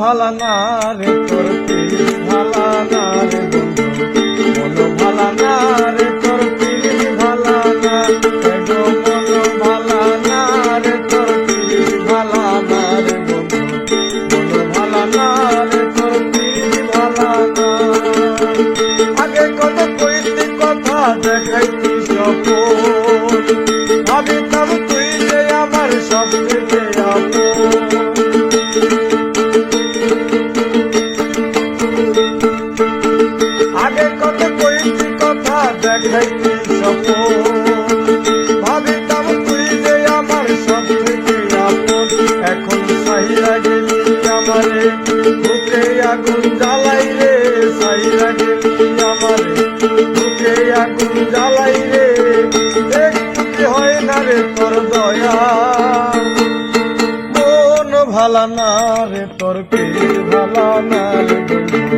ভালা না রে, তোর পীর ভালা না রে বন্ধু। মন ভালা না রে, তোর পীর ভালা না। এগো মন ভালা না রে, তোর পীর ভালা না রে বন্ধু। মন ভালা না রে, তোর ভালা না। আগে কত কইতি কথা দেখাইতি সপন। ভাবিতাম আগে কত কইতি কথা দেখাইতি সপন ভাবিতাম তুই যে আমার সবচেয়ে আপন এখন সাহিরা গেলি আমারে, বুকে আগুন জ্বালাই রে। সাহিরা গেলি আমারে, বুকে আগুন জ্বালাই রে। একটু কি হয় না রে তোর দয়া। ভালা না রে, তোর পীর ভালা না রে।